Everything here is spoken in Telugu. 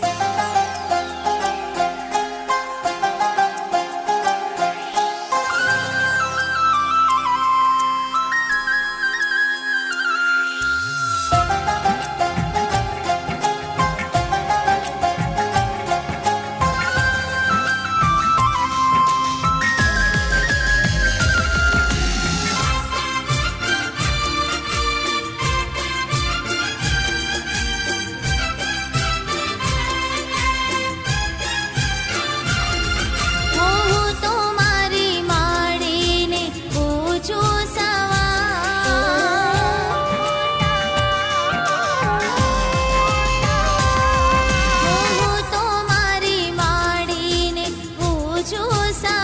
Bye. చూసా